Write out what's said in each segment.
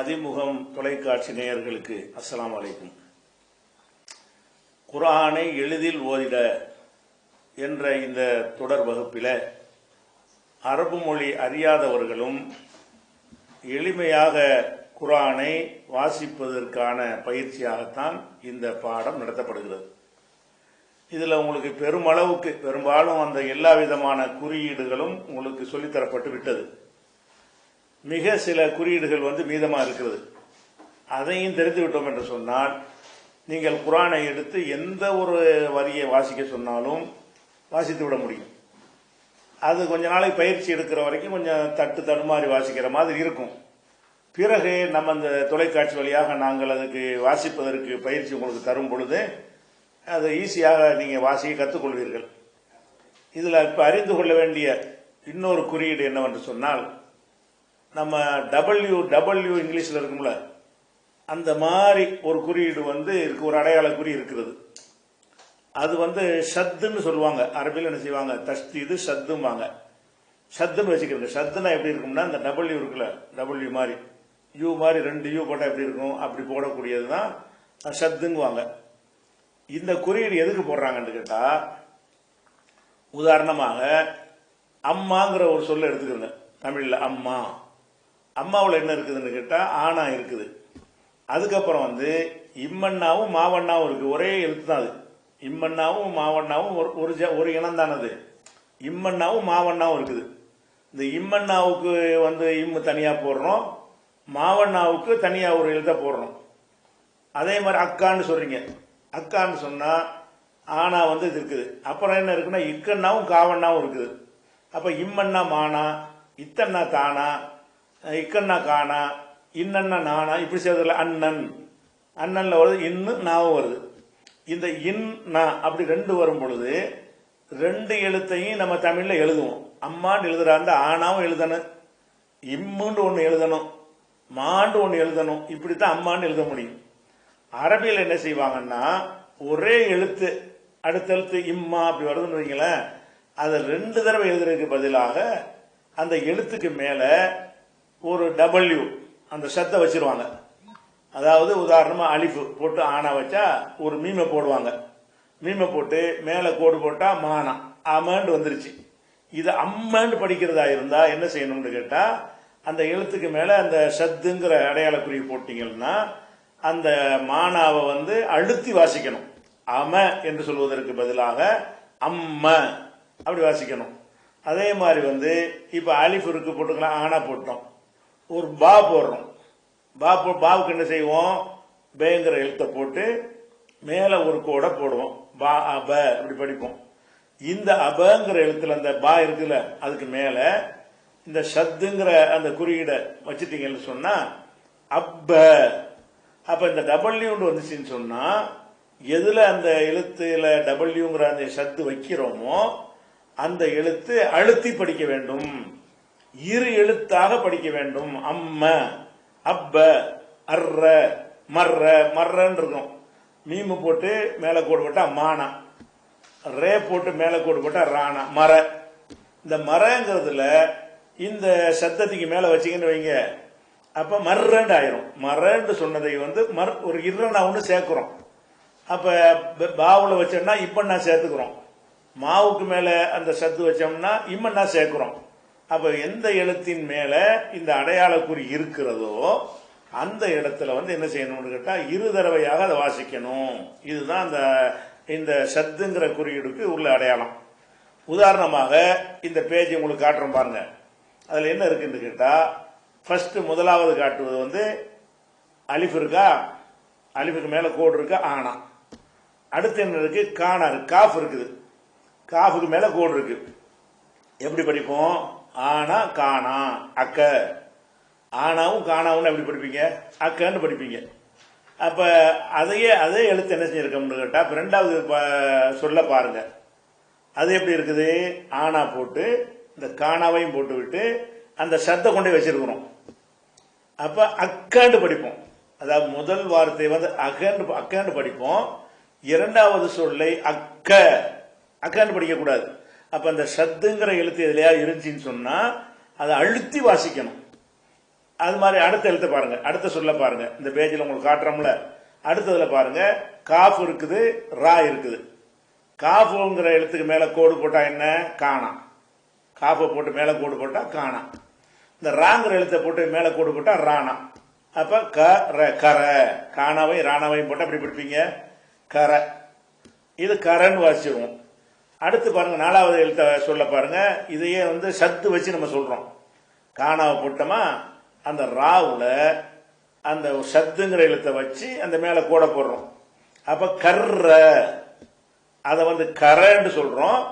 மதிமுகம் தொலைக்காட்சி நேயர்களுக்கு அஸ்லாம் வலைக்கும் குரானை எளிதில் ஓதிட என்ற இந்த தொடர் வகுப்பில் அரபு மொழி அறியாதவர்களும் எளிமையாக குரானை வாசிப்பதற்கான பயிற்சியாகத்தான் இந்த பாடம் நடத்தப்படுகிறது. இதில் உங்களுக்கு பெருமளவுக்கு பெரும்பாலும் அந்த எல்லா விதமான குறியீடுகளும் உங்களுக்கு சொல்லித்தரப்பட்டு விட்டது. மிக சில குறியீடுகள் வந்து மீதமாக இருக்கிறது அதையும் தெரிந்து விட்டோம் என்று சொன்னால் நீங்கள் குரானை எடுத்து எந்த ஒரு வரியை வாசிக்க சொன்னாலும் வாசித்து விட முடியும். அது கொஞ்ச நாளைக்கு பயிற்சி எடுக்கிற வரைக்கும் கொஞ்சம் தட்டு தடுமாறி வாசிக்கிற மாதிரி இருக்கும். பிறகு நம்ம அந்த தொலைக்காட்சி வழியாக நாங்கள் அதுக்கு வாசிப்பதற்கு பயிற்சி உங்களுக்கு தரும் பொழுது அது ஈஸியாக நீங்கள் வாசிக்க கற்றுக்கொள்வீர்கள் இதில் இப்போ அறிந்து கொள்ள வேண்டிய இன்னொரு குறியீடு என்னவென்று சொன்னால் நம்ம டபிள்யூ டபிள்யூ இங்கிலீஷில் இருக்கும்ல அந்த மாதிரி ஒரு குறியீடு வந்து இருக்கு ஒரு அடையாள குறி இருக்கிறது. அது வந்து ஷத்துன்னு சொல்லுவாங்க. அரபியில் என்ன செய்வாங்க? தஸ்தீது ஷத்தும்பாங்க. ஷத்துன்னு வச்சுக்கிறது. ஷத்துனா எப்படி இருக்கும்னா இந்த டபிள்யூ இருக்குல்ல டபிள்யூ மாதிரி. யூ மாதிரி ரெண்டு யூ போட்டால் எப்படி இருக்கும்? அப்படி போடக்கூடியது தான் ஷத்துங்குவாங்க. இந்த குறியீடு எதுக்கு போடுறாங்கன்னு கேட்டால் உதாரணமாக அம்மாங்கிற ஒரு சொல்ல எடுத்துக்கிறேங்க தமிழில் அம்மா. அம்மாவில் என்ன இருக்குதுன்னு கேட்டால் ஆனா இருக்குது. அதுக்கப்புறம் வந்து இம்மண்ணாவும் மாவண்ணாவும் இருக்குது ஒரே எழுத்து தான் அது. இம்மண்ணாவும் மாவண்ணாவும் ஒரு ஒரு ஜ- ஒரு இனம் தானது இம்மண்ணாவும் மாவண்ணாவும் இருக்குது. இந்த இம்மண்ணாவுக்கு வந்து இம்மு தனியாக போடுறோம். மாவண்ணாவுக்கு தனியாக ஒரு எழுத்த போடுறோம். அதே மாதிரி அக்கான்னு சொல்கிறீங்க அக்கான்னு சொன்னால் ஆனா வந்து இது இருக்குது. அப்புறம் என்ன இருக்குன்னா இக்கண்ணாவும் காவண்ணாவும் இருக்குது. அப்போ இம்மண்ணா மானா இத்தண்ணா தானா இக்கண்ணா காணா இன்னண்ணா நானா இப்படி செய்வதில்ல அண்ணன். அண்ணன்ல வருது இன்னு நாவும் வருது. இந்த இன் நா அப்படி ரெண்டு வரும் பொழுது ரெண்டு எழுத்தையும் நம்ம தமிழ்ல எழுதுவோம். அம்மான்னு எழுதுறா இருந்தா ஆனாவும் எழுதணும். இம்முன்னு ஒன்று எழுதணும். மாண்டு ஒன்று எழுதணும். இப்படித்தான் அம்மான்னு எழுத முடியும். அரபியில் என்ன செய்வாங்கன்னா ஒரே எழுத்து அடுத்த எழுத்து இம்மா அப்படி வருதுன்னு வைங்களேன். அதை ரெண்டு தடவை எழுதுறதுக்கு பதிலாக அந்த எழுத்துக்கு மேலே ஒரு டபிள்யூ அந்த சத்தை வச்சிருவாங்க. அதாவது உதாரணமா அலிஃபு போட்டு ஆனா வச்சா ஒரு மீமை போடுவாங்க. மீமை போட்டு மேலே கோடு போட்டா மானா அமண்டு வந்துருச்சு. இது அம்மேண்டு படிக்கிறதா இருந்தா என்ன செய்யணும்னு கேட்டா அந்த எழுத்துக்கு மேல அந்த சத்துங்கிற அடையாள குறி போட்டீங்கன்னா அந்த மானாவை வந்து அழுத்தி வாசிக்கணும். அம என்று சொல்வதற்கு பதிலாக அம்ம அப்படி வாசிக்கணும். அதே மாதிரி வந்து இப்ப அலிஃப் இருக்கு போட்டுக்கலாம் ஆனா போட்டோம். ஒரு பா போடுறோம். பா போ பாவுக்கு என்ன செய்வோம்? பேங்கிற எழுத்தை போட்டு மேலே ஒரு கோடை போடுவோம். பா அப அப்படி படிப்போம். இந்த அபங்கிற எழுத்துல அந்த பா இருக்குல்ல அதுக்கு மேல இந்த ஷத்துங்கிற அந்த குறியீடை வச்சுட்டீங்கன்னு சொன்னா அப்ப. அப்ப இந்த டபிள்யூன்னு வந்துச்சுன்னு சொன்னா எதுல அந்த எழுத்துல டபுள்யூங்கிற அந்த சத்து வைக்கிறோமோ அந்த எழுத்து அழுத்தி படிக்க வேண்டும். இரு எழுத்தாக படிக்க வேண்டும். அம்ம அப்ப அர்ற மர்ற மர்றன்னு இருக்கும் மீமு போட்டு மேல கோடு போட்டா மானா. ரே போட்டு மேல கோடு போட்டா ராணா மர. இந்த மரங்கிறதுல இந்த சத்தத்துக்கு மேல வச்சிங்கன்னு வைங்க. அப்ப மர்ரண்டு ஆயிரும் மரண்டு சொன்னதை வந்து மர் ஒரு இரண்டா ஒன்று சேர்க்கிறோம். அப்ப பாவில் பாவுல வச்சோம்னா இப்பண்ணா சேர்த்துக்கிறோம். மாவுக்கு மேல அந்த சத்து வச்சோம்னா இம்மண்ணா சேர்க்கிறோம். அப்ப எந்த எழுத்தின் மேல இந்த அடையாள குறி இருக்கிறதோ அந்த இடத்துல வந்து என்ன செய்யணும்னு கேட்டால் இரு தடவையாக அதை வாசிக்கணும். இதுதான் அந்த இந்த சத்துங்கிற குறியீடுக்கு உள்ள அடையாளம். உதாரணமாக இந்த பேஜ் உங்களுக்கு காட்டுறோம் பாருங்க. அதில் என்ன இருக்குன்னு கேட்டால் ஃபர்ஸ்ட் முதலாவது காட்டுவது வந்து அலிஃப் இருக்கா? அலிஃபுக்கு மேலே கோடு இருக்கா? ஆனா. அடுத்து என்ன இருக்கு? காணா இருக்கு. காஃப் இருக்குது. காஃபுக்கு மேலே கோடு இருக்கு. எப்படி படிப்போம்? ஆனா காணா அக்க. ஆனாவும் காணாவும் எப்படி படிப்பீங்க? அக்கன்னு படிப்பீங்க. அப்ப அதையே அதே எழுத்து என்ன செஞ்சிருக்கோம்னு கேட்டா ரெண்டாவது ப- சொல்ல பாருங்க. அது எப்படி இருக்குது? ஆனா போட்டு இந்த காணாவையும் போட்டு விட்டு அந்த சத்தை கொண்டு வச்சிருக்கிறோம் அப்ப அக்காண்டு படிப்போம். அதாவது முதல் வார்த்தை வந்து அகண்டு அக்காண்டு படிப்போம். இரண்டாவது சொல்லை அக்க. அக்காண்டு படிக்க கூடாது அப்ப அந்த சத்துங்கிற எழுத்து எதுலையா இருந்துச்சுன்னு சொன்னா அதை அழுத்தி வாசிக்கணும். அது மாதிரி அடுத்த எழுத்த பாருங்க. அடுத்த சொல்ல பாருங்க. இந்த பேஜில் உங்களுக்கு காட்டுறோம்ல. அடுத்ததுல பாருங்க. காஃப் இருக்குது ரா இருக்குது. காஃபுங்கிற எழுத்துக்கு மேல கோடு போட்டா என்ன? காணாம் காஃபை போட்டு மேல கோடு போட்டா காணா. இந்த ராங்கிற எழுத்தை போட்டு மேல கோடு போட்டா ராணா. அப்ப க ர கர காணாவையும் ராணாவையும் போட்டா அப்படி பிடிப்பீங்க? கர. இது கரன்னு வாசிடுவோம் அடுத்து பாருங்க நாலாவது எழுத்த சொல்ல பாருங்க. இதையே வந்து சத்து வச்சு நம்ம சொல்றோம். காணாவை போட்டோமா அந்த ராவுல அந்த சத்துங்கிற எழுத்தை வச்சு அந்த மேல கூட போடுறோம். அப்ப கர்ற அதை வந்து கரன்னு சொல்றோம்.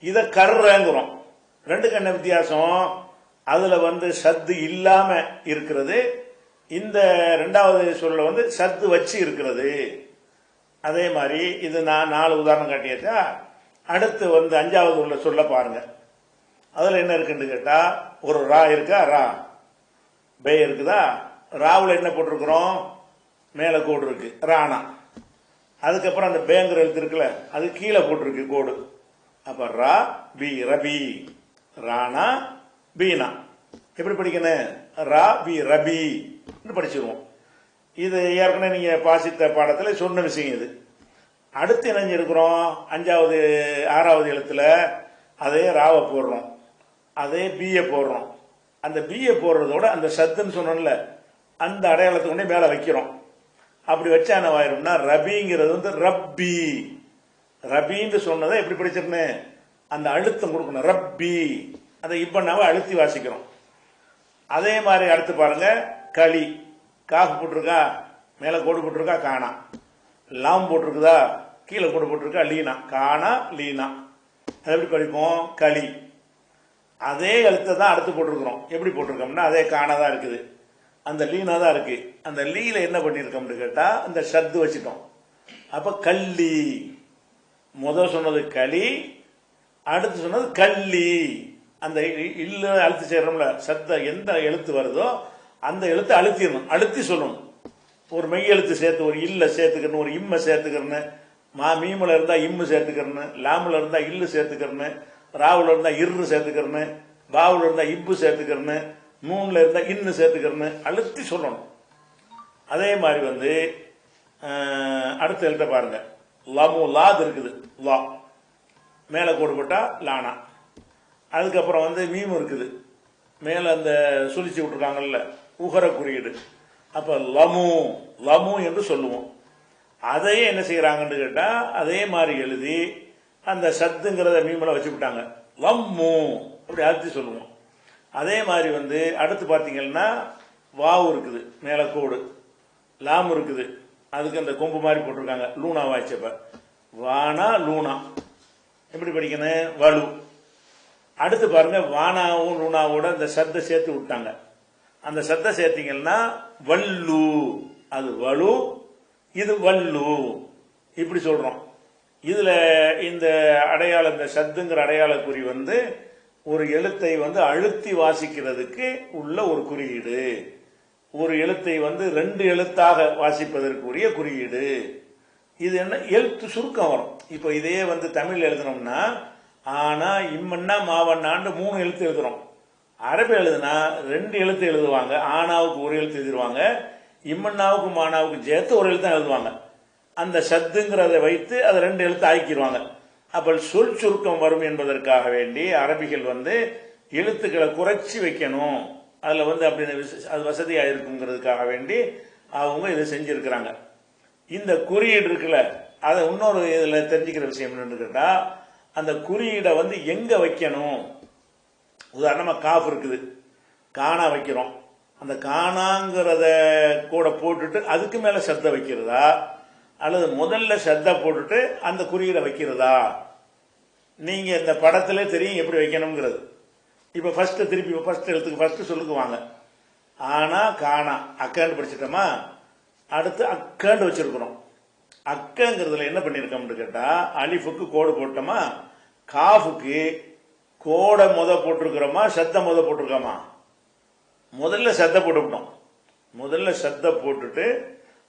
இதை கர்றங்கிறோம். ரெண்டுக்கு என்ன வித்தியாசம். அதுல வந்து சத்து இல்லாம இருக்கிறது. இந்த ரெண்டாவது சொல்ல வந்து சத்து வச்சு இருக்கிறது. அதே மாதிரி இது நான் நாலு உதாரணம் காட்டியாச்சா? அடுத்து வந்து அஞ்சாவது உள்ள சொல்ல பாருங்க. அதுல என்ன இருக்குன்னு கேட்டா ஒரு ரா இருக்கா? ரா. பே இருக்குதா? ராவுல என்ன போட்டிருக்கிறோம்? மேல கோடு இருக்கு. ராணா அதுக்கப்புறம் அந்த பேங்கிற எழுத்து இருக்குல்ல அது கீழே போட்டிருக்கு கோடு. அப்ப ரா பி ரபி. ராணா பீனா. எப்படி படிக்கணும்? ரா பி ரபி. படிச்சிருவோம். இது ஏற்கனவே நீங்க பாசித்த பாடத்துல சொன்ன விஷயம் இது. அடுத்து இணைஞ்சிருக்கிறோம் இருக்கிறோம் அஞ்சாவது ஆறாவது எழுத்துல அதே ராவை போடுறோம். அதே பிஏ போடுறோம். அந்த பிஏ போடுறதோட அந்த சத்துன்னு சொன்னோம்ல அந்த அடையாளத்தை கொண்டே மேலே வைக்கிறோம். அப்படி வச்சா என்ன ஆயிரும்னா ரபிங்கிறது வந்து ரப்பி. ரபின்னு சொன்னதை எப்படி படிச்சிருந்தேன் அந்த அழுத்தம் கொடுக்கணும். ரப்பி. அதை இப்ப அழுத்தி வாசிக்கிறோம். அதே மாதிரி அடுத்து பாருங்க களி. காஃப் போட்டிருக்கா? மேலே கோடு போட்டிருக்கா? காணாம் லாம் போட்டிருக்குதா? கீழே கூட போட்டிருக்கா? லீனா. காணா லீனா. அது எப்படி படிப்போம் களி. அதே எழுத்தை தான் அடுத்து போட்டிருக்கிறோம். எப்படி போட்டிருக்கோம்னா அதே காணா தான் இருக்குது. அந்த லீனா தான் இருக்கு. அந்த லீல என்ன பண்ணியிருக்கோம்னு கேட்டால் அந்த சத்து வச்சுட்டோம். அப்போ கள்ளி. முதல் சொன்னது களி அடுத்து சொன்னது கள்ளி. அந்த இ- இல்ல அழுத்தி செய்கிறோம்ல சத்த எந்த எழுத்து வருதோ அந்த எழுத்தை அழுத்திடணும். அழுத்தி சொல்லணும். ஒரு மெய்யெழுத்து சேர்த்து ஒரு இல்ல சேர்த்துக்கணும் ஒரு இம்மை சேர்த்துக்கிறன்னு மா மீமில் இருந்தால் இம்மு சேர்த்துக்கிறேன்னு லாமில் இருந்தால் இல்லு சேர்த்துக்கிறன்னு ராவில் இருந்தால் இரு சேர்த்துக்கிறன்னு பாவில் இருந்தால் இப்பு சேர்த்துக்கிறன்னு நூன்ல இருந்தால் இன்னு சேர்த்துக்கிறன்னு அழுத்தி சொல்லணும். அதே மாதிரி வந்து அடுத்த எழுத்த பாருங்க. லமு லாத் இருக்குது. லா. மேலே கோடு போட்டால் லானா. அதுக்கப்புறம் வந்து மீம் இருக்குது. மேலே அந்த சுழிச்சு விட்ருக்காங்கல்ல உகர குறியீடு. அப்ப லமு லமு என்று சொல்லுவோம். அதையே என்ன செய்யறாங்கன்னு கேட்டா அதே மாதிரி எழுதி அந்த சத்துங்கிறத மீமில் வச்சு விட்டாங்க. லம்மு அப்படி அழுத்தி சொல்லுவோம். அதே மாதிரி வந்து அடுத்து பார்த்தீங்கன்னா வாவு இருக்குது மேலே கோடு. லாம் இருக்குது. அதுக்கு அந்த கொம்பு மாதிரி போட்டிருக்காங்க. லூனா வாய்ச்சப்ப. வானா லூனா. எப்படி படிக்கணும்? வலு. அடுத்து பாருங்க வானாவும் லூனாவோட அந்த சத்தை சேர்த்து விட்டாங்க. அந்த சத்தை சேர்த்தீங்கன்னா வல்லு அது வலு இது வல்லு இப்படி சொல்றோம். இதுல இந்த அடையாள இந்த சத்துங்கிற அடையாள குறி வந்து ஒரு எழுத்தை வந்து அழுத்தி வாசிக்கிறதுக்கு உள்ள ஒரு குறியீடு. ஒரு எழுத்தை வந்து ரெண்டு எழுத்தாக வாசிப்பதற்குரிய குறியீடு. இது என்ன? எழுத்து சுருக்கம் வரும். இப்போ இதே வந்து தமிழ் எழுதணும்னா ஆனா இம்மன்னா மாவண்ணான்னு மூணு எழுத்து எழுதுறோம். அரபி எழுதுனா ரெண்டு எழுத்து எழுதுவாங்க. ஆனாவுக்கு ஒரு எழுத்து எழுதிடுவாங்க இம்மண்ணாவுக்கும் மானாவுக்கும் சேர்த்து ஒரு எழுத்து தான் எழுதுவாங்க. அந்த சத்துங்கிறத வைத்து அதை ரெண்டு எழுத்து ஆக்கிடுவாங்க அப்போ சொல் சுருக்கம் வரும் என்பதற்காக வேண்டி அரபிகள் வந்து எழுத்துக்களை குறைச்சி வைக்கணும். அதில் வந்து அப்படி அது வசதியாக இருக்குங்கிறதுக்காக வேண்டி அவங்க இதை செஞ்சுருக்கிறாங்க. இந்த குறியீடு இருக்குல்ல அதை இன்னொரு இதில் தெரிஞ்சுக்கிற விஷயம் என்னன்னு கேட்டால் அந்த குறியீடை வந்து எங்கே வைக்கணும்? உதாரணமாக காஃப் இருக்குது. காணா வைக்கிறோம். அந்த காணாங்கிறத கூட போட்டுட்டு அதுக்கு மேலே சத்த வைக்கிறதா? அல்லது முதல்ல சத்த போட்டுட்டு அந்த குறியீடை வைக்கிறதா? நீங்கள் இந்த படத்திலே தெரியும் எப்படி வைக்கணுங்கிறது. இப்போ ஃபஸ்ட்டு திருப்பி ஃபஸ்ட் எழுத்துக்கு ஃபஸ்ட்டு சொல்லுக்குவாங்க ஆனால் காணா அக்காண்டு படிச்சிட்டோமா? அடுத்து அக்காண்டு வச்சுருக்குறோம். அக்கங்கிறதுல என்ன பண்ணியிருக்கோம்னு கேட்டால் அலிஃபுக்கு கோடு போட்டோமா? காஃபுக்கு கோடை முத போட்டிருக்கிறோமா சத்த முத போட்டிருக்கோமா? முதல்ல சத்த போட்டுவிட்டோம் முதல்ல சத்த போட்டுட்டு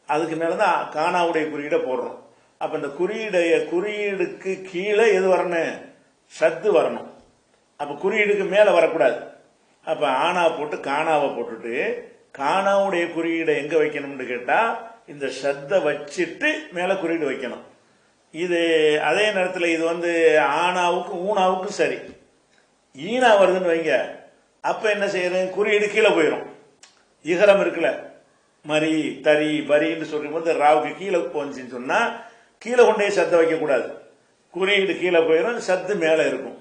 அதுக்கு மேலதான் காணாவுடைய குறியீடை போடுறோம். அப்ப இந்த குறியீடைய குறியீடுக்கு கீழே எது வரணும்? சத்து வரணும். அப்ப குறியீடுக்கு மேல வரக்கூடாது. அப்ப ஆனா போட்டு காணாவை போட்டுட்டு காணாவுடைய குறியீடை எங்க வைக்கணும்னு கேட்டா இந்த சத்தை வச்சுட்டு மேல குறியீடு வைக்கணும். இது அதே நேரத்தில் இது வந்து ஆனாவுக்கும் ஊனாவுக்கும் சரி. ஈனா வருதுன்னு வைங்க. அப்ப என்ன செய்யணும்? குறியீடு கீழே போயிடும் இகரம் இருக்குல்ல? மரி தரி வரின்னு சொல்லும்போது ராவுக்கு கீழே போச்சுன்னு சொன்னா கீழே கொண்டே சத்த வைக்க கூடாது குறியீடு கீழே போயிடும் சத்து மேலே இருக்கும்.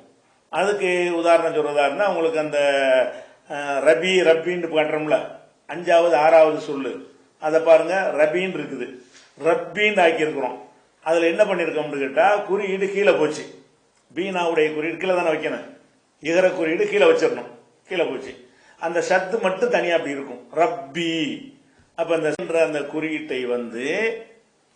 அதுக்கு உதாரணம் சொல்றதா உங்களுக்கு அந்த ரபி ரப்பின்னு காட்டுறோம்ல? அஞ்சாவது ஆறாவது சொல்லு. அதை பாருங்க ரபின்னு இருக்குது. ரப்பின்னு ஆக்கியிருக்கிறோம். அதுல என்ன பண்ணிருக்கோம்னு கேட்டா குறியீடு கீழே போச்சு. பீனாவுடைய குறியீடு கீழே தானே வைக்கணும். இகர குறியீடு கீழே வச்சிடணும். கீழே போச்சு. அந்த சத்து மட்டும் தனியா அப்படி இருக்கும். ரப்பி. அப்ப அந்த அந்த குறியீட்டை வந்து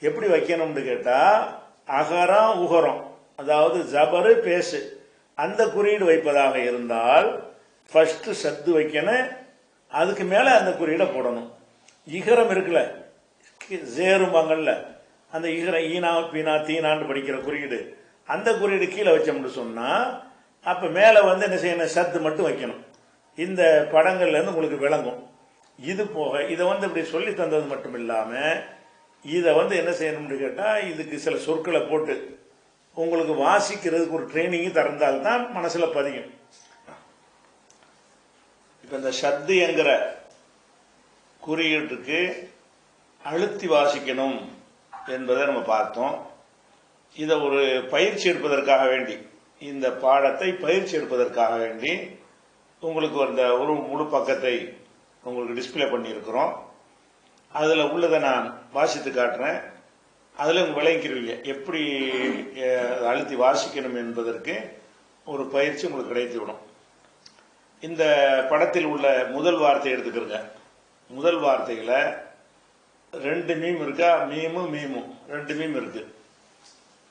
எப்படி வைக்கணும்னு கேட்டா அகரம் உகரம். அதாவது ஜபரு பேசு. அந்த குறியீடு வைப்பதாக இருந்தால் ஃபர்ஸ்ட் சத்து வைக்கணும். அதுக்கு மேல அந்த குறியீடை போடணும். இகரம் இருக்குல்ல. சேரும்பாங்கல்ல அந்த இகரம் ஈனா பீனா தீனான்னு படிக்கிற குறியீடு. அந்த குறியீடு கீழே வச்சோம்னு சொன்னா அப்ப மேல வந்து என்ன செய்யணும்? சத்து மட்டும் வைக்கணும். இந்த படங்கள்ல இருந்து உங்களுக்கு விளங்கும். இது போக இதை வந்து இப்படி சொல்லி தந்தது மட்டும் இல்லாம இதை வந்து என்ன செய்யணும்னு கேட்டா இதுக்கு சில சொற்களை போட்டு உங்களுக்கு வாசிக்கிறதுக்கு ஒரு ட்ரைனிங் திறந்தால்தான் மனசுல பதியும். இப்ப இந்த சத்து என்கிற குறியீட்டுக்கு அழுத்தி வாசிக்கணும் என்பதை நம்ம பார்த்தோம். இதை ஒரு பயிற்சி எடுப்பதற்காக வேண்டி. இந்த பாடத்தை பயிற்சி எடுப்பதற்காக வேண்டி உங்களுக்கு அந்த ஒரு முழு பக்கத்தை உங்களுக்கு டிஸ்ப்ளே பண்ணியிருக்கிறோம். அதில் உள்ளதை நான் வாசித்து காட்டுறேன். அதில் உங்க விளங்கிக்கிறீங்க எப்படி அழுத்தி வாசிக்கணும் என்பதற்கு ஒரு பயிற்சி உங்களுக்கு கிடைத்து விடும். இந்த படத்தில் உள்ள முதல் வார்த்தை எடுத்துக்கிறங்க. முதல் வார்த்தையில் ரெண்டு மீம் இருக்கா? மீமும் மீமும் ரெண்டு மீம் இருக்குது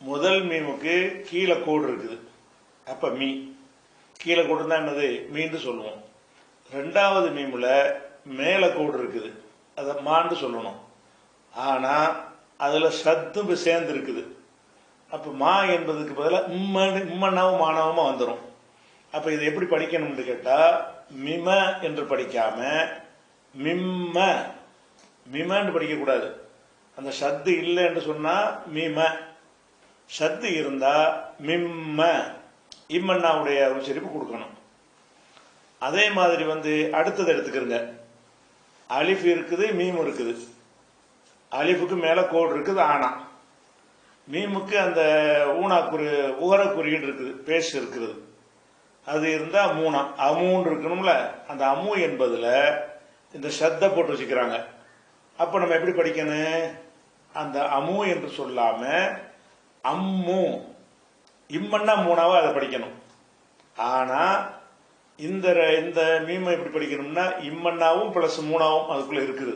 முதல் மீமுக்கு கீழே கோடு இருக்குது. அப்ப மீ. கீழே கோடு என்னது? மீண்டு சொல்லுவோம். ரெண்டாவது மீமுல மேல கோடு இருக்குது. அதை மாண்டு சொல்லணும். ஆனா அதுல சத்தும் சேர்ந்து இருக்குது அப்ப மா என்பதுக்கு பதிலாக உம்மன்னு உம்மன்னாவும் மானவமா வந்துடும் அப்ப இதை எப்படி படிக்கணும்னு கேட்டா மிம என்று படிக்காம மிம்ம. மிமன்னு படிக்க கூடாது. அந்த சத்து இல்லை என்று சொன்னா மிம. சத்து இருந்தா மிம்ம. இம்மன்னாவுடைய உச்சரிப்பு கொடுக்கணும். அதே மாதிரி வந்து அடுத்தது எடுத்துக்கிறங்க அலிஃப் இருக்குது மீம் இருக்குது. அலிஃபுக்கு மேலே கோடு இருக்குது ஆனா. மீமுக்கு அந்த ஊனா குறி உகர குறியீடு இருக்குது பேஸ்ட் இருக்குது. அது இருந்தால் மூணா. அமுன்னு இருக்கணும்ல அந்த அமு என்பதில் இந்த சத்தை போட்டு வச்சுக்கிறாங்க. அப்போ நம்ம எப்படி படிக்கணும்? அந்த அமு என்று சொல்லாமல் அம்மு. இம்மன்னா மூணாவா அதை படிக்கணும். ஆனா இந்த ர- இந்த மீமை எப்படி படிக்கணும்னா இம்மன்னாவும் பிளஸ் மூணாவும் அதுக்குள்ள இருக்குது.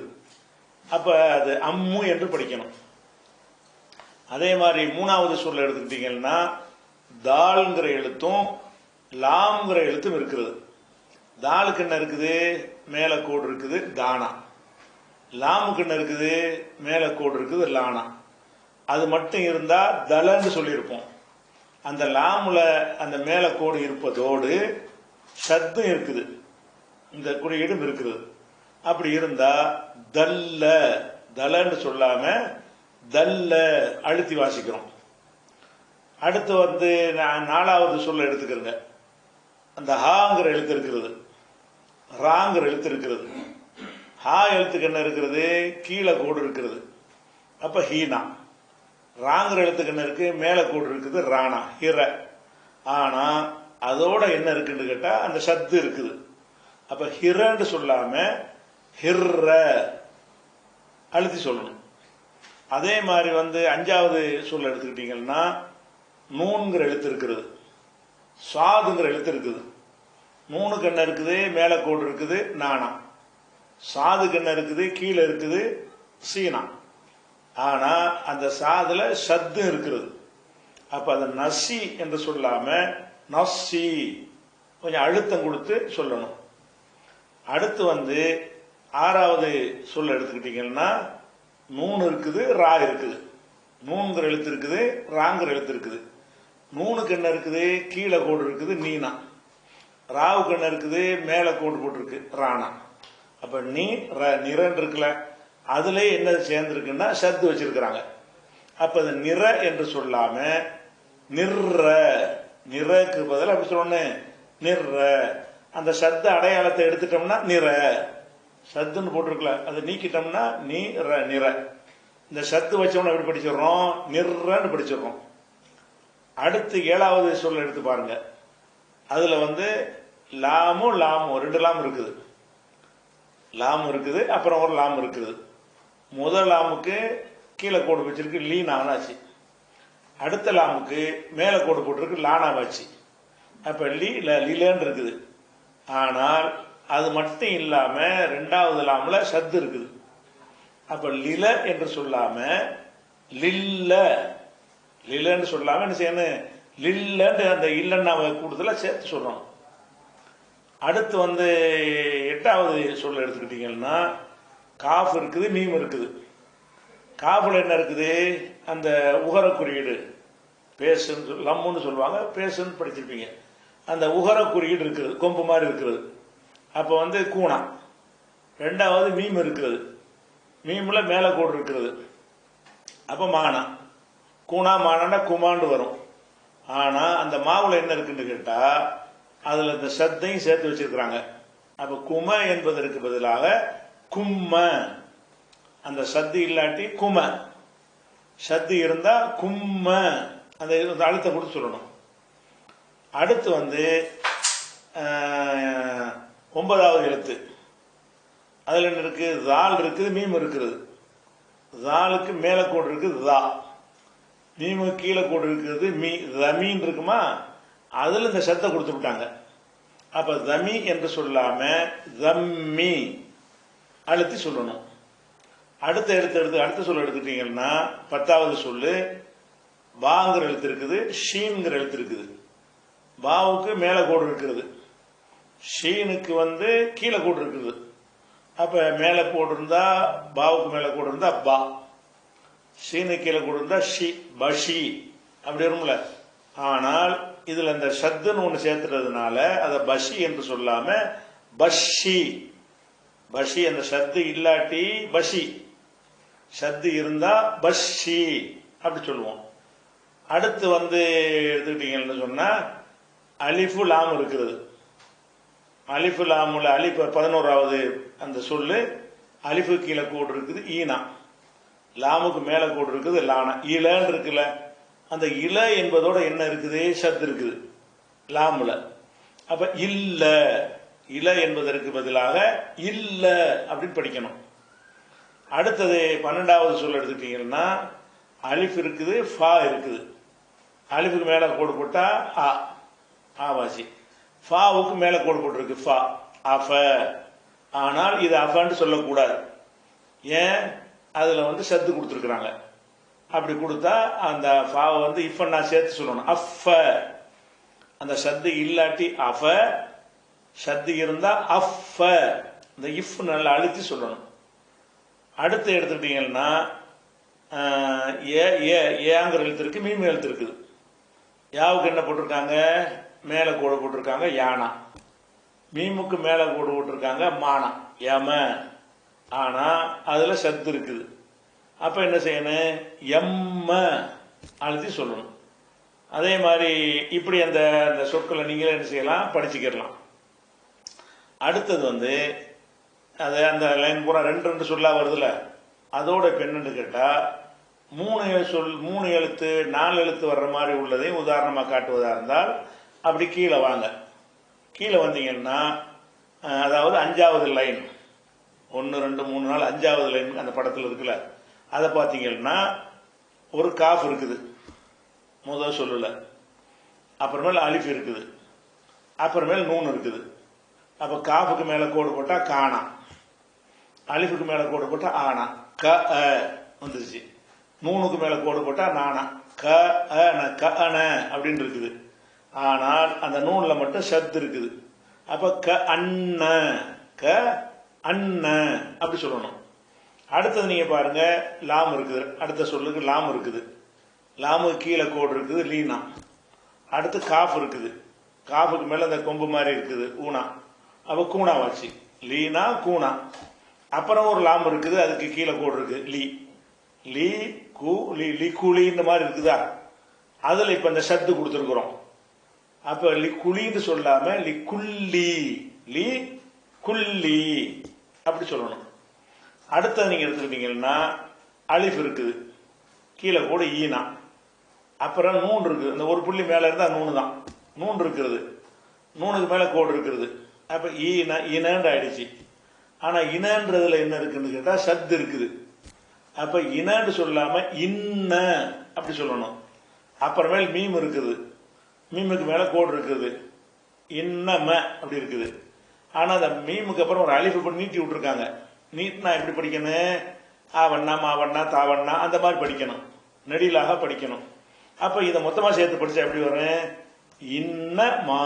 அப்ப அது அம்மு என்று படிக்கணும். அதே மாதிரி மூணாவது சொல்ல எடுத்துக்கிட்டீங்கன்னா தால்ங்கிற எழுத்தும் லாம்ங்கிற எழுத்தும் இருக்கிறது தாலுக்கு என்ன இருக்குது? மேல கோடு இருக்குது தானா லாமுக்கு என்ன இருக்குது? மேல கோடு இருக்குது லானா அது மட்டும் இருந்தா தலன்னு சொல்லியிருப்போம். அந்த லாமுல அந்த மேல கோடு இருப்பதோடு சத்தும் இருக்குது. இந்த குறியீடும் இருக்குது. அப்படி இருந்தா தல்ல தலன்னு சொல்லாம தல்ல அழுத்தி வாசிக்கிறோம். அடுத்து வந்து நான் நாலாவது சொல்ல எடுத்துக்கிறேங்க அந்த ஹாங்கிற எழுத்து இருக்கிறது. ராங்கிற எழுத்து இருக்கிறது. ஹா எழுத்துக்கு என்ன இருக்கிறது? கீழே கோடு இருக்கிறது. அப்ப ஹீனா. ராங்கிற எழுத்துக்கு என்ன இருக்கு? மேல கோடு இருக்குது ராணா ஹிர ஆனா அதோட என்ன இருக்குன்னு கேட்டா அந்த சத்து இருக்குது. அப்ப ஹிரன்னு சொல்லாம ஹிர்ர அழுத்தி சொல்லணும். அதே மாதிரி வந்து அஞ்சாவது சொல்ல எடுத்துக்கிட்டீங்கன்னா நூன்கிற எழுத்து இருக்கிறது சாதுங்கிற எழுத்து இருக்குது. நூனுக்கு என்ன இருக்குது? மேல கோடு இருக்குது நானா சாதுக்கு என்ன இருக்குது? கீழே இருக்குது சீனா. ஆனா அந்த சாதுல சத்து இருக்கிறது. அப்ப அந்த நசி என்று சொல்லாம நசி கொஞ்சம் அழுத்தம் கொடுத்து சொல்லணும். அடுத்து வந்து ஆறாவது சொல்ல எடுத்துக்கிட்டீங்கன்னா நூன் இருக்குது ரா இருக்குது. நூன்கிற எழுத்து இருக்குது ராங்கிற எழுத்து இருக்குது. நூனுக்கு என்ன இருக்குது? கீழே கோடு இருக்குது நீனா. ராவுக்கு என்ன இருக்குது? மேலே கோடு போட்டிருக்கு ராணா அப்ப நீ ர நிறன் இருக்குல்ல அதுல என்ன சேர்ந்திருக்குன்னா சத்து வச்சிருக்கிறாங்க. அப்ப அது நிற என்று சொல்லாம நிற நிறக்கு பதில் அப்படி சொல்லணும் நிற அந்த சத்த அடையாளத்தை எடுத்துட்டோம்னா நிற. சத்துன்னு போட்டிருக்கல. அதை நீக்கிட்டோம்னா நீ ர நிற. இந்த சத்து வச்சோம்னா எப்படி படிச்சிடுறோம்? நிறன்னு படிச்சிடுறோம். அடுத்து ஏழாவது சொல்ல எடுத்து பாருங்க. அதுல வந்து லாமும் லாமும் ரெண்டு லாம் இருக்குது. லாம் இருக்குது அப்புறம் ஒரு லாம் இருக்குது. முதல் லாமுக்கு கீழே கோடு வச்சிருக்கு லீன் ஆனாச்சு அடுத்த லாமுக்கு மேலே கோடு போட்டிருக்கு லானாவாச்சு அப்போ லீ ல லீலன்னு இருக்குது. ஆனால் அது மட்டும் இல்லாமல் ரெண்டாவது லாமில் சத்து இருக்குது. அப்போ லில என்று சொல்லாமல் லில்ல. லிலன்னு சொல்லாமல் என்ன செய்யணும்? லில்லன்னு அந்த இல்லைன்னா கூடுதலாக சேர்த்து சொல்கிறோம் அடுத்து வந்து எட்டாவது சொல்ல எடுத்துக்கிட்டீங்கன்னா காஃப் இருக்குது மீம் இருக்குது. காஃபில் என்ன இருக்குது? அந்த உகர குறியீடு பேசுன்னு சொல் லம்முன்னு சொல்லுவாங்க பேசுன்னு படிச்சிருப்பீங்க. அந்த உகர குறியீடு இருக்குது கொம்பு மாதிரி இருக்கிறது அப்போ வந்து கூணா ரெண்டாவது மீம் இருக்கிறது மீமில் மேலே கோடு இருக்கிறது அப்போ மானா. கூணா மானான்னா குமாண்டு வரும். ஆனால் அந்த மாவில் என்ன இருக்குன்னு கேட்டால் அதில் இந்த சத்தையும் சேர்த்து வச்சிருக்கிறாங்க. அப்போ கும என்பதற்கு பதிலாக கும்ம. அந்த சத்து இல்லாட்டி கும. சத்து இருந்தா கும்ம. அந்த இந்த அழுத்த கொடுத்து சொல்லணும். அடுத்து வந்து ஒன்பதாவது எழுத்து. அதுல என்ன இருக்கு? தால் இருக்குது மீம் இருக்கிறது தாலுக்கு மேல கோடு இருக்குது தா மீமு கீழே கோடு இருக்கிறது மீ. ரமீன் இருக்குமா? அதுல இந்த சத்தை கொடுத்து விட்டாங்க. அப்ப தமி என்று சொல்லாம தம்மி அழுத்தி சொல்லணும். அடுத்த எழுத்து எடுத்து அடுத்த சொல் எடுத்துட்டீங்கன்னா பத்தாவது சொல்லு வாங்கிற எழுத்து இருக்குது ஷீன்கிற எழுத்து இருக்குது. பாவுக்கு மேல கோடு இருக்கிறது ஷீனுக்கு வந்து கீழே கோடு இருக்குது. அப்ப மேல கோடு இருந்தா பாவுக்கு மேல கோடு இருந்தா பா ஷீனு கீழே கோடு இருந்தா ஷி பஷி. அப்படி வரும்ல. ஆனால் இதுல இந்த சத்துன்னு ஒன்று சேர்த்துறதுனால அதை பஷி என்று சொல்லாம பஷி. பஷி அந்த ஷத்து இல்லாட்டி பஷி. ஷத்து இருந்தா பஷி அப்படி சொல்லுவோம். அடுத்து வந்து எடுத்துக்கிட்டீங்கன்னு சொன்னா அலிஃபு லாம் இருக்கிறது அலிஃபு லாமுல அலிஃபு பதினோராவது அந்த சொல்லு அலிஃபு கீழே கோடு இருக்குது ஈனா. லாமுக்கு மேல கோடு இருக்குது லானா. இலன்னு இருக்குல்ல அந்த இல என்பதோட என்ன இருக்குது? சத்து இருக்குது. லாமுல. அப்ப இல்ல. இல என்பதற்கு பதிலாக இல்ல அப்படின்னு படிக்கணும். அடுத்தது பன்னெண்டாவது சொல்ல எடுத்துட்டீங்கன்னா அலிஃப் இருக்குது ஃபா இருக்குது. அலிஃபுக்கு மேலே கோடு போட்டா ஆ ஆவாசி. ஃபாவுக்கு மேலே கோடு போட்டிருக்கு ஃபா. அஃப. ஆனால் இது அஃபான்னு சொல்லக்கூடாது. ஏன்? அதில் வந்து சத்து கொடுத்துருக்குறாங்க. அப்படி கொடுத்தா அந்த ஃபாவை வந்து இப்ப நான் சேர்த்து சொல்லணும். அஃப. அந்த சத்து இல்லாட்டி அஃப. சத்து இருந்தா அஃப இந்த இஃப் நல்லா அழுத்தி சொல்லணும். அடுத்து எடுத்துக்கிட்டீங்கன்னா ஏ ஏ ஏங்கிற எழுத்து இருக்கு மீன் எழுத்து இருக்குது. யாவுக்கு என்ன போட்டிருக்காங்க? மேல கோடு போட்டிருக்காங்க யானா. மீமுக்கு மேல கோடு போட்டிருக்காங்க மானா. யம. ஆனா அதுல சத்து இருக்குது. அப்ப என்ன செய்யணும்? எம்ம அழுத்தி சொல்லணும். அதே மாதிரி இப்படி அந்த அந்த சொற்களை நீங்களே என்ன செய்யலாம்? படிச்சுக்கிடலாம். அடுத்தது வந்து அது அந்த லைன் பூரா ரெண்டு ரெண்டு சொல்லா வருதுல்ல அதோட இப்ப என்னன்னு கேட்டா மூணு சொல் மூணு எழுத்து நாலு எழுத்து வர்ற மாதிரி உள்ளதையும் உதாரணமா காட்டுவதா இருந்தால் அப்படி கீழே வாங்க. கீழே வந்தீங்கன்னா அதாவது அஞ்சாவது லைன் ஒன்று ரெண்டு மூணு நாள் அஞ்சாவது லைன் அந்த படத்தில் இருக்குல்ல. அதை பார்த்தீங்கன்னா ஒரு காஃப் இருக்குது. முதல் சொல்லல. அப்புறமேல் அலிஃப் இருக்குது. அப்புறமேல் நூன் இருக்குது. அப்ப காஃபுக்கு மேல கோடு போட்டா காணா அலிஃபுக்கு மேல கோடு போட்டா ஆனா க அ வந்துருச்சு நூனுக்கு மேல கோடு போட்டா நானா க அன க அன அப்படின்னு இருக்குது ஆனால் அந்த நூனில் மட்டும் சத்து இருக்குது அப்ப க அண்ண க அண்ண அப்படி சொல்லணும் அடுத்தது நீங்க பாருங்க லாம் இருக்குது அடுத்த சொல்லுக்கு லாம் இருக்குது லாமுக்கு கீழே கோடு இருக்குது லீனா அடுத்து காஃப் இருக்குது காஃபுக்கு மேல அந்த கொம்பு மாதிரி இருக்குது ஊனா அப்ப கூணாவாச்சு லீனா கூனா அப்புறம் ஒரு லாம் இருக்குது அதுக்கு கீழே கோடு இருக்கு. லீ. லீ கூ லீ. லி குழி இந்த மாதிரி இருக்குதா? அதுல இப்ப இந்த சத்து கொடுத்துருக்குறோம். அப்ப லி குழின்னு சொல்லாம லி குள்ளி. லி குள்ளி. அப்படி சொல்லணும். அடுத்தது நீங்க எடுத்துக்கிட்டீங்கன்னா அலிஃப் இருக்குது. கீழே கூட ஈனா. அப்புறம் நூன் இருக்குது இந்த ஒரு புள்ளி மேல இருந்தா நூனு தான் நூன் இருக்கிறது. நூனுக்கு மேல கோடு இருக்கிறது. அப்போ ஈன இனன்னு ஆயிடுச்சு. ஆனால் இனன்றதுல என்ன இருக்குன்னு கேட்டால் சத்து இருக்குது. அப்போ இனன்னு சொல்லாம இன்ன அப்படி சொல்லணும். அப்புறமேல் மீம் இருக்குது. மீமுக்கு மேலே கோடு இருக்குது. இன்னம அப்படி இருக்குது. ஆனால் அந்த மீமுக்கு அப்புறம் ஒரு அழிப்பு போட்டு நீட்டி விட்டுருக்காங்க. நீட்னா எப்படி படிக்கணும் ஆவண்ணா மாவண்ணா தாவண்ணா அந்த மாதிரி படிக்கணும். நெடிலாக படிக்கணும். அப்போ இதை மொத்தமாக சேர்த்து படித்தா எப்படி வரும்? இன்னமா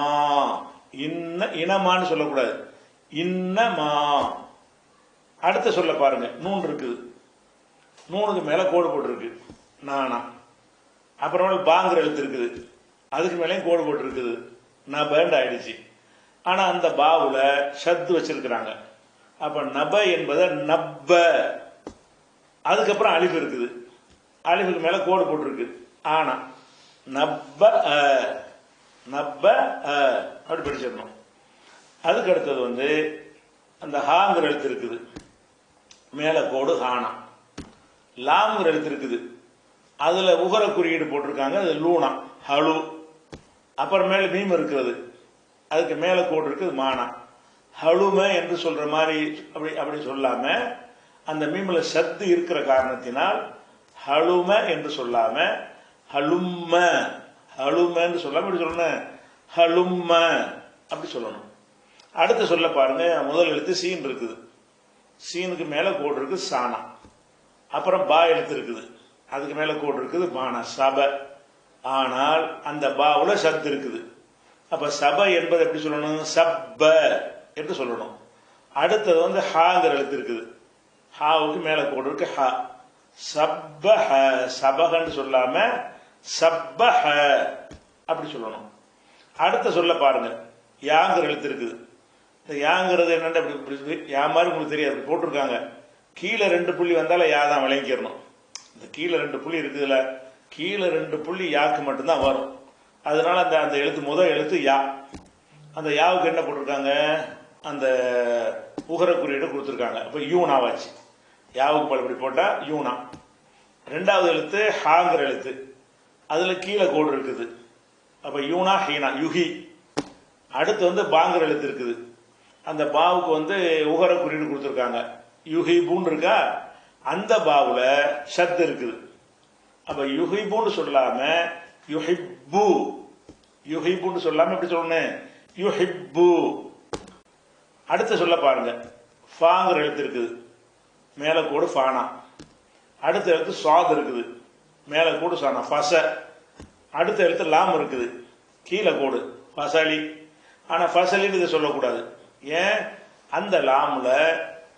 இன்ன இனமான்னு சொல்லக்கூடாது. இன்னமா. அடுத்த சொல்ல பாருங்க. நூன் இருக்குது நூனுக்கு மேலே கோடு போட்டிருக்கு. நானா. அப்புறமேல பாங்கிற எழுத்து இருக்குது. அதுக்கு மேலேயும் கோடு போட்டிருக்குது. நான் பேண்ட் ஆயிடுச்சு. ஆனால் அந்த பாவில் ஷத்து வச்சிருக்கிறாங்க. அப்போ நப என்பதை நப்ப. அதுக்கப்புறம் அலிஃப் இருக்குது. அலிஃபுக்கு மேலே கோடு போட்டிருக்கு. ஆனால் நப்ப நப்ப அப்படி படிச்சிடணும் அதுக்கு அடுத்தது வந்து அந்த ஹாங்கிற எழுத்து இருக்குது. மேல கோடு ஹானா. லாங்கிற எழுத்து இருக்குது. அதுல உகர குறியீடு போட்டிருக்காங்க அது லூனா. ஹலு. அப்புறமேல மீம் இருக்கிறது. அதுக்கு மேல கோடு இருக்குது மானா. ஹலும என்று சொல்ற மாதிரி அப்படி அப்படி சொல்லாம அந்த மீம்ல சத்து இருக்கிற காரணத்தினால் ஹலும என்று சொல்லாம ஹலும்ம. ஹலுமன்னு சொல்லாம இப்படி சொல்லணும்? ஹலும்ம அப்படி சொல்லணும். அடுத்து சொல்ல பாருங்க முதல் எழுத்து சீன் இருக்குது. சீனுக்கு மேல கோடு இருக்கு சானா அப்புறம் பா எழுத்து இருக்குது. அதுக்கு மேல கோடு இருக்குது பானா சப. ஆனால் அந்த பாவுல சத்து இருக்குது. அப்ப சப என்பது எப்படி சொல்லணும்? சப்ப என்று சொல்லணும். அடுத்தது வந்து ஹாங்கிற எழுத்து இருக்குது. ஹாவுக்கு மேல கோடு இருக்கு ஹா. ஹ சபகன்னு சொல்லாம சப்பஹ அப்படி சொல்லணும். அடுத்த சொல்ல பாருங்க. யாங்கிற எழுத்து இருக்குது. இந்த யாங்கிறது என்னென்ன இப்படி யா மாதிரி உங்களுக்கு தெரியாது. போட்டிருக்காங்க. கீழே ரெண்டு புள்ளி வந்தாலும் யா தான் விளங்கிக்கிறணும் இந்த கீழே ரெண்டு புள்ளி இருக்குதுல்ல கீழே ரெண்டு புள்ளி யாக்கு மட்டும்தான் வரும். அதனால அந்த அந்த எழுத்து முதல் எழுத்து யா. அந்த யாவுக்கு என்ன போட்டிருக்காங்க? அந்த உகர குறியீடு கொடுத்துருக்காங்க. அப்போ யூனாவாச்சு. யாவுக்கு பல இப்படி போட்டால் யூனா. ரெண்டாவது எழுத்து ஹாங்கிற எழுத்து. அதில் கீழே கோடு இருக்குது. அப்போ யூனா ஹீனா யுகி அடுத்து வந்து பாங்கிற எழுத்து இருக்குது. அந்த பாவுக்கு வந்து உகர குறியீடு கொடுத்துருக்காங்க. யுஹிபுன்னு இருக்கா? அந்த பாவில் சத்து இருக்குது. அப்போ யுஹிபுன்னு சொல்லாம யுஹிப்பு. யுஹிப்புன்னு சொல்லாம எப்படி சொல்லணும்? யுஹிப்பு. அடுத்து சொல்ல பாருங்க. ஃபாங்கிற எழுத்து இருக்குது. மேலே கோடு ஃபானா. அடுத்த எழுத்து சுவாத் இருக்குது. மேலே கூடு சாணம். ஃபச அடுத்த எழுத்து லாம் இருக்குது. கீழே கூடு. ஃபசலி ஆனால் ஃபசலின்னு இதை சொல்லக்கூடாது. ஏன்? அந்த லாமில்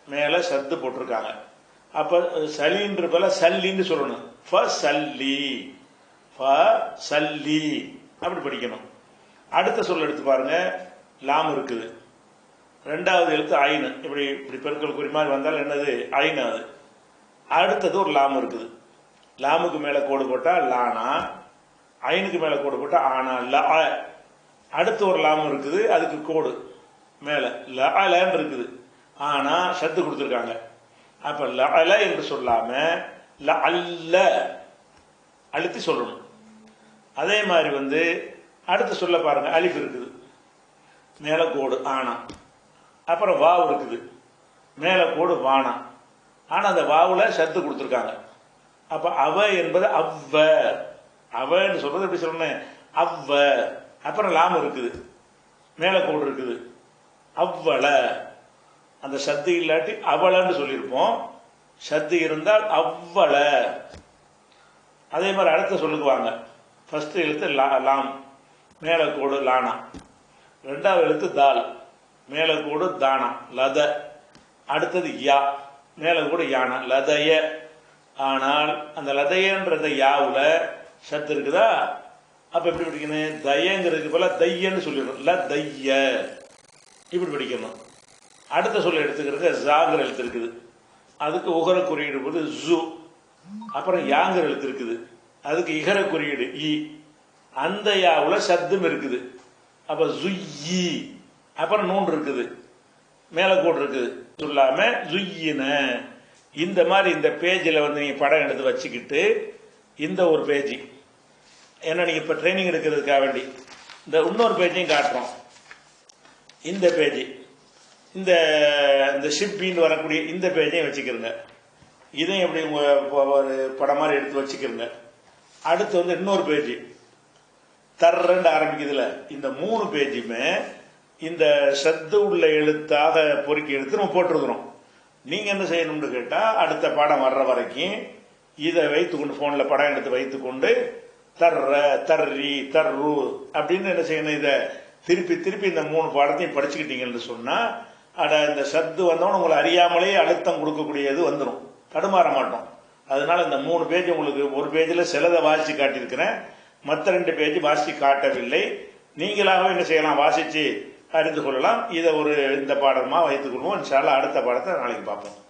மேலே சத்து போட்டிருக்காங்க. அப்போ சலின்ற போல சல்லின்னு சொல்லணும். ஃப சல்லி ஃப சல்லி அப்படி படிக்கணும். அடுத்த சொல் எடுத்து பாருங்க. லாம் இருக்குது. ரெண்டாவது எழுத்து ஐனு. இப்படி இப்படி பெருக்கல் குறி மாதிரி வந்தால் என்னது? ஐனு அது. அடுத்தது ஒரு லாம் இருக்குது. லாமுக்கு மேல கோடு போட்டா லானா ஐனுக்கு மேல கோடு போட்டா ஆனா ல அடுத்து ஒரு லாமம் இருக்குது அதுக்கு கோடு மேல. ல அலன்னு இருக்குது. ஆனா சத்து கொடுத்துருக்காங்க. அப்ப ல அல என்று சொல்லாம ல அல்ல அழுத்தி சொல்லணும். அதே மாதிரி வந்து அடுத்து சொல்ல பாருங்க அலிஃப் இருக்குது. மேல கோடு ஆனா. அப்புறம் வாவு இருக்குது. மேல கோடு வானா. ஆனா அந்த வாவுல சத்து கொடுத்துருக்காங்க. அப்ப அவ என்பது அவ்வ அவன்னு சொல்றது எப்படி சொல்லணும்? அவ்வ அப்புறம் லாம் இருக்குது. மேல கோடு இருக்குது. அவ்வள. அந்த சத்து இல்லாட்டி அவளன்னு சொல்லியிருப்போம். சத்து இருந்தால் அவ்வள. அதே மாதிரி அடுத்த சொல்லுக்குவாங்க ஃபர்ஸ்ட் எழுத்து லா- லாம். மேல கோடு லானா. ரெண்டாவது எழுத்து தால். மேல கோடு தானா. லத. அடுத்தது யா. மேல கூட யானா. லதய. ஆனால் அந்த லதையன்றத யாவுல சத்து இருக்குதா? அப்ப எப்படி படிக்கணும்? தயங்கிறதுக்கு போல தையன்னு சொல்லிடணும். ல தைய. இப்படி படிக்கணும். அடுத்த சொல்ல எடுத்துக்கிறது ஜாங்கிற எழுத்து இருக்குது. அதுக்கு உகர குறியீடு போது ஜு அப்புறம் யாங்கிற எழுத்து இருக்குது. அதுக்கு இகர குறியீடு இ. அந்த யாவுல சத்தம் இருக்குது. அப்ப ஜுயி அப்புறம் நூன் இருக்குது. மேலக்கோடு இருக்குது. சொல்லாம ஜுயின இந்த மாதிரி இந்த பேஜில் வந்து நீங்கள் படம் எடுத்து வச்சுக்கிட்டு இந்த ஒரு பேஜ். ஏன்னா நீங்கள் இப்போ ட்ரைனிங் எடுக்கிறதுக்காக வேண்டி. இந்த இன்னொரு பேஜையும் காட்டுறோம். இந்த பேஜ். இந்த இந்த ஷிப்பின்னு வரக்கூடிய இந்த பேஜையும் வச்சுக்கிறங்க இதையும் எப்படி ஒரு படம் மாதிரி எடுத்து வச்சுக்கிறங்க அடுத்து வந்து இன்னொரு பேஜ். தர்றன்னு ஆரம்பிக்குதுல. இந்த மூணு பேஜுமே இந்த சத்து உள்ள எழுத்தாக பொறுக்கி எடுத்து நம்ம போட்டிருக்கிறோம். நீங்க என்ன செய்யணும்னு கேட்டா அடுத்த பாடம் வர்ற வரைக்கும் இதை வைத்துக்கொண்டு போன்ல படம் எடுத்து வைத்துக்கொண்டு தர்ற தர்ரி தர்ரு அப்படின்னு என்ன செய்யணும் இதை திருப்பி திருப்பி இந்த மூணு பாடத்தையும் படிச்சுக்கிட்டீங்கன்னு சொன்னா அட இந்த சத்து வந்தவன உங்களை அறியாமலே அழுத்தம் கொடுக்கக்கூடியது வந்துடும் தடுமாற மாட்டோம். அதனால இந்த மூணு பேஜ் உங்களுக்கு ஒரு பேஜில் சிலதை வாசித்து காட்டியிருக்கிறேன். மற்ற ரெண்டு பேஜ் வாசித்து காட்டவில்லை. நீங்களாகவே என்ன செய்யலாம்? வாசித்து அறிந்து கொள்ளலாம். இதை ஒரு இந்த பாடமாக வைத்துக் கொள்வோம். அடுத்த பாடத்தை நாளைக்கு பார்ப்போம்.